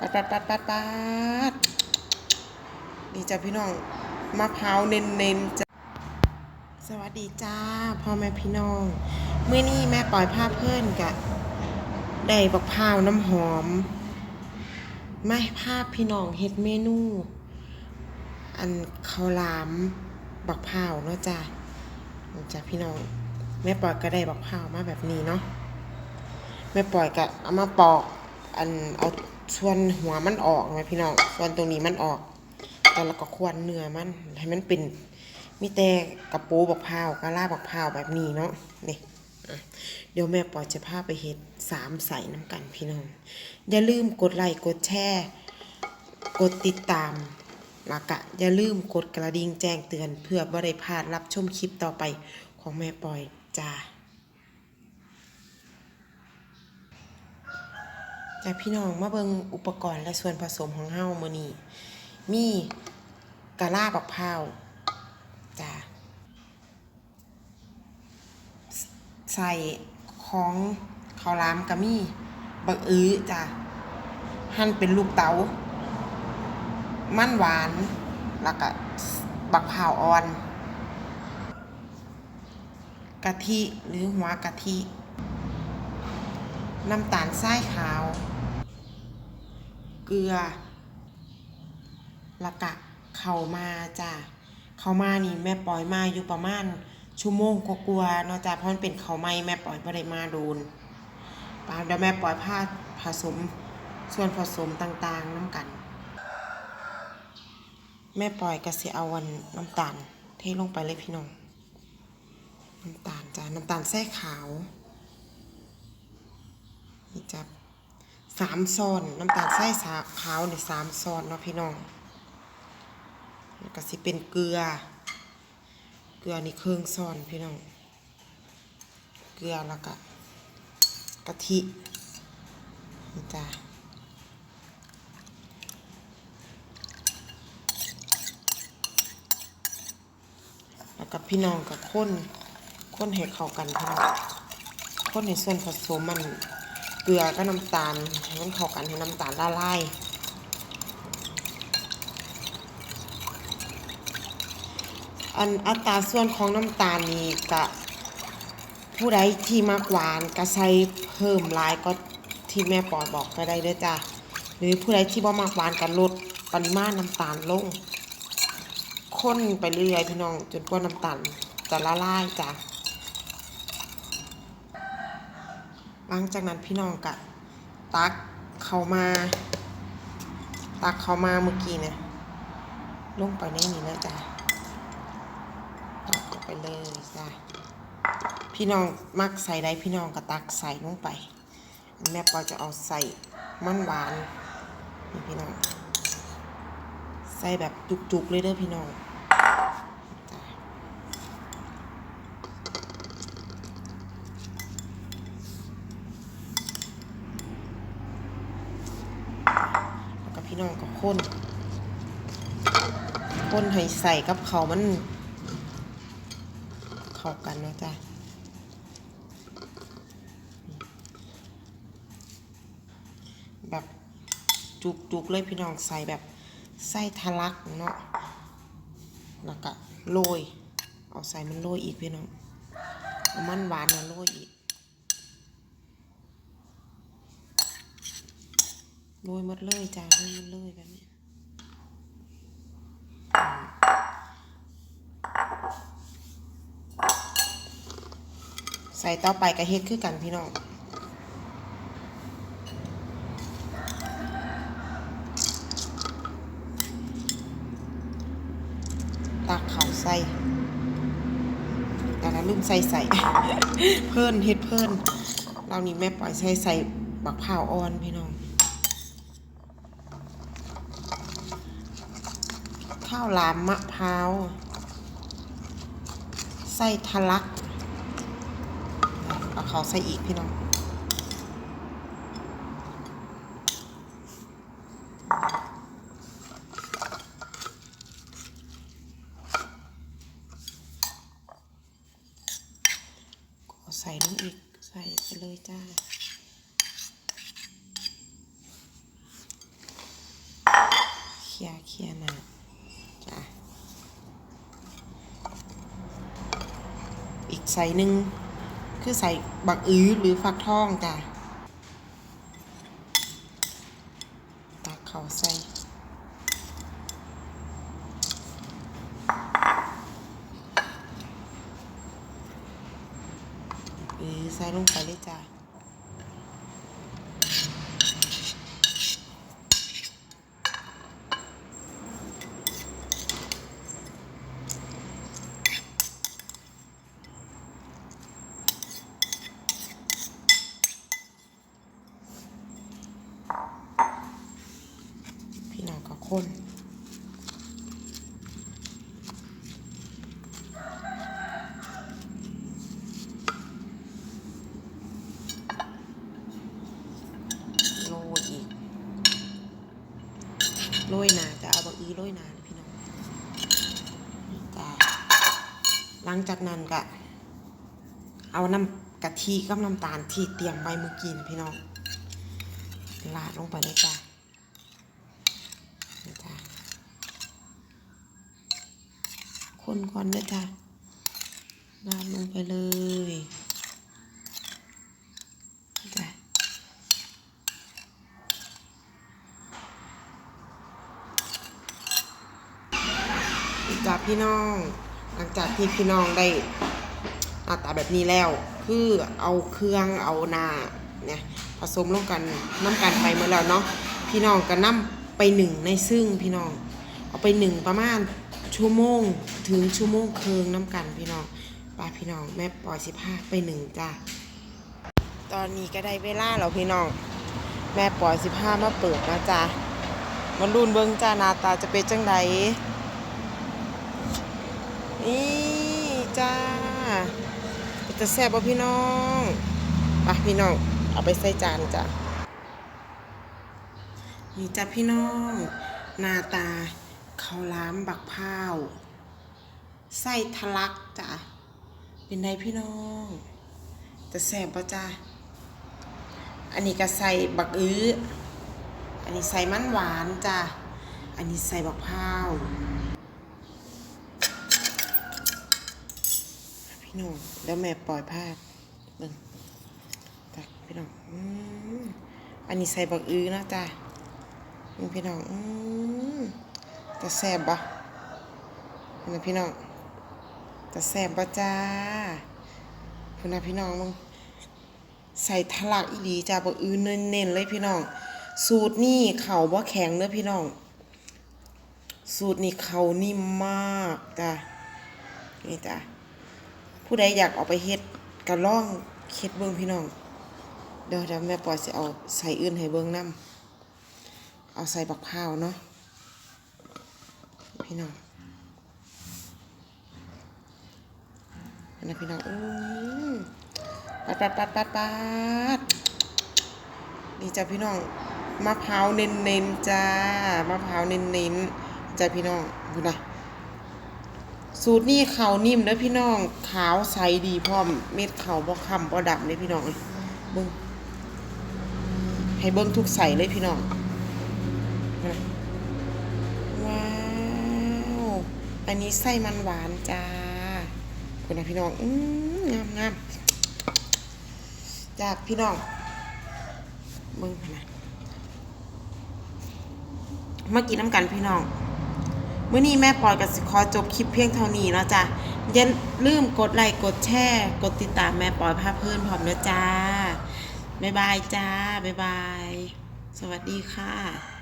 ปัดปัดปัดปัดปัดดีจ้ะพี่น้องมะพร้าวเน้นเน้นๆจ้ะสวัสดีจ้าพ่อแม่พี่น้องเมื่อนี้แม่ปล่อยผ้าเพื่อนกะได้บักพร้าวน้ำหอมไมาให้ภาพพี่น้องเฮ็ดเมนู อันข้าวหลามบักพร้าวเนาะจ้ะจ้ะพี่น้องแม่ปล่อยก็ได้บักพร้าวมาแบบนี้เนาะแม่ปล่อยก็เอามาปอกอันเอา ส่วนหัวมันออกนะพี่น้อง ส่วนตรงนี้มันออกแล้วเราก็ควรเนื้อมัน ให้มันเป็นมีแต่กระปูบักพร้าวกะลาบักพร้าวแบบนี้เนาะ นี่เดี๋ยวแม่ปอยจะพาไปเฮ็ดสามใส่น้ำกันพี่น้อง อย่าลืมกดไลค์กดแชร์ กดติดตามล้วก็อย่าลืมกดกระดิ่งแจ้งเตือน เพื่อบ่ได้พลาดรับชมคลิปต่อไปของแม่ปอยจ้า จ้าพี่น้องมาเบิงอุปกรณ์และส่วนผสมของเฮามื้อนี้มีกะลาบักพร้าวจ้าใส่ของข้าวหลามก็มีบักอื้อจ้าหั่นเป็นลูกเต๋ามันหวาน แล้วก็บักพร้าวอ่อน กะทิหรือหัวกะทิน้ำตาลทรายขาว เกลือล้วก็เข้ามาจ้ะเข้ามานี่แม่ปล่อยมาอยู่ประมาณชั่วโมงกว่าๆเนาะจ้ะเพราะมันเป็นเข้าไหม้แม่ปล่อยบ่ได้มาโดนปาเดี๋ยวแม่ปล่อยผ้าผสมส่วนผสมต่างๆน้ำกัน แม่ปล่อยก็สิเอาวันน้ำตาลเทลงไปเลยพี่น้องน้ำตาลจ้ะน้ำตาลแท้ขาวนี่จ้ะ สามซอนน้ำตาลแท้สาขาวเนี่ยสามซอนเนาะพี่น้องแล้วก็สิเป็นเกลือ เกลือนี่ครึ่องซอนพี่น้อง เกลือแล้วก็กะทินี่จ้ะแล้วกับพี่น้องกับข้นข้นให้เข้ากันพี่น้องข้นในส่วนผสมมัน กลือก็น้ำตาลให้มันเข้ากันให้น้ำตาลละลายอันอัตราส่วนของน้ำตาลนี่กะผู้ใดที่มากหวานก็ใส่เพิ่มลายก็ที่แม่ปอบอกก็ได้เด้อจ้ะหรือผู้ใดที่บ่มากหวานก็ลดปริมาณน้ำตาลลงข้นไปเรื่อยๆพี่น้องจนกว่าน้ำตาลจะละลายจ้ะ หลังจากนั้นพี่น้องกะตักเข้ามา ตักเข้ามาเมื่อกี้เนี่ยลงไปในนี้แล้วจ้ะตักลงไปเลยจ้ะพี่น้องมักใส่ได้พี่น้องก็ตักใส่ลงไป แม่ปอจะเอาใส่มันหวานนี่พี่น้อง ใส่แบบจุกๆเลยเด้อพี่น้องจ้ะแล้วก็พี่ น้องก็ข้นข้นให้ใส่กับเขามัน เข้ากันนะจ้ะแบบจุกๆเลยพี่น้องใส่แบบไส้ทะลักเนาะแล้วก็โรย เอาใส่มันโรยอีกพี่น้องเอามันหวานมาโรยอีก โรยหมดเลยจ้าโรยหมดเลยแบบนี้ใส่ต่อไปกระเฮ็ดคือกันพี่น้องตักเขาใส่แต่ละลืมใส่ใส่ เพิ่นเฮ็ดเพิ่นเรานี่แม่ปล่อยใส่ใส่บักพร้าวอ่อนพี่น้อง ข้าวหลามมะพร้าวไส้ทะลักเอาเขาใส่อีกพี่น้องใส่ลงอีก ใส่ไปเลยจ้าลียเคลียร์หนะจ้ะอีกใส่หนึ่งคือใส่บักอื้อหรือฟักทองจ้ะตักเขาใส่หรือใส่ลงไปเลยจ้ะ พี่น้องก็คน โรยอีกโรยหนาจะเอาบะอีโรยหนาเลยพี่น้องจ้า หลังจากนั้นก็เอาน้ำกะทิกับน้ำตาลที่เตรียมไว้เมื่อกี้นะพี่น้องลาดลงไปเลยจ้านี่จ้าคนก่อนเลยจ้าลาดลงไปเลยจ้าจากพี่น้อง หลังจากที่พี่น้องได้หน้าตาแบบนี้แล้ว คือเอาเครื่องเอานาเนี่ยผสมลงกันน้ำกันไปเมื่อแล้วเนาะพี่น้องก็นํไปหนึ่งในซึ่งพี่น้อง เอาไปหนึ่งประมาณชั่วโมงถึงชั่วโมงเครึ่งน้ำกันพี่น้องป้าพี่น้องแม่ปล่อยสิบห้าไปหนึ่งจ้าตอนนี้ก็ได้เวลาแล้วพี่น้อง แม่ปล่อยสิบห้ามาเปิดนะจ้ามาลุ้นเบิ้งจ้านาตาจะเป็นจังได นี่จ้าจะแซ่บป่พี่น้องไปพี่น้อง เอาไปใส่จานจ้ะนี่จ้ะพี่น้องหน้าตาข้าวล้ามบักพร้าวไส้ทะลักจ้ะเป็นไงพี่น้อง จะแซ่บป่ะจ้ะอันนี้ก็ใส่บักอื้ออันนี้ใส่มันหวานจ้ะอันนี้ใส่บักพร้าว พี่น้องแล้วแม่ปล่อยภาพเบิ่งตักพี่น้องอืมอันนี้ใส่บักอื้อนะจ้ะพี่น้องอืมจะแซบบ่นี่พี่น้องจะแซบบ่จ้าคุณนะพี่น้องมึงใส่ทะลักอีหลีจ้าบักอื้อเน้นๆเลยพี่น้อง สูตรนี่เข่าบ่แข็งเด้อพี่น้อง สูตรนี่เข่านิ่มมากจ้ะนี่จ้ะ ผู้ใดอยากเอาไปเฮ็ดก็ลองเฮ็ดเบิ่งพี่น้อง เดี๋ยวเดี๋ยวแม่ปอยสิเอาใส่อื่นให้เบิ่งนํเอาใส่บักพร้าวเนาะพี่น้องนะพี่น้องอืมปัดปัดปัดปัดปัดนี่จ้ะพี่น้องมะพร้าวเน้นๆจ้ามะพร้าวเน้นๆจ้ะพี่น้องดูนะ สูตรนี่เขาวนิ่มเด้อพี่น้อง ขาวใสดีพร้อม เม็ดเขาวบ่คำบ่ดำเลยพี่น้องเบิ่งให้เบิ่งทุกใสเลยพี่น้องว้าว อันนี้ไส้มันหวานจ้าคุณนะพี่น้อง อืมงามงามจากพี่น้องเบิ่งนะมากินน้ำกันพี่น้อง มื่อนี้แม่ปอยกับสิขอจบคลิปเพียงเท่านี้เนาะจ้ะอย่าลืมกดไลค์กดแชร์กดติดตามแม่ปอยภาพเพื่อนพร้อมเนาะจ้าบ๊ายบายจ้าบ๊ายบาย สวัสดีค่ะ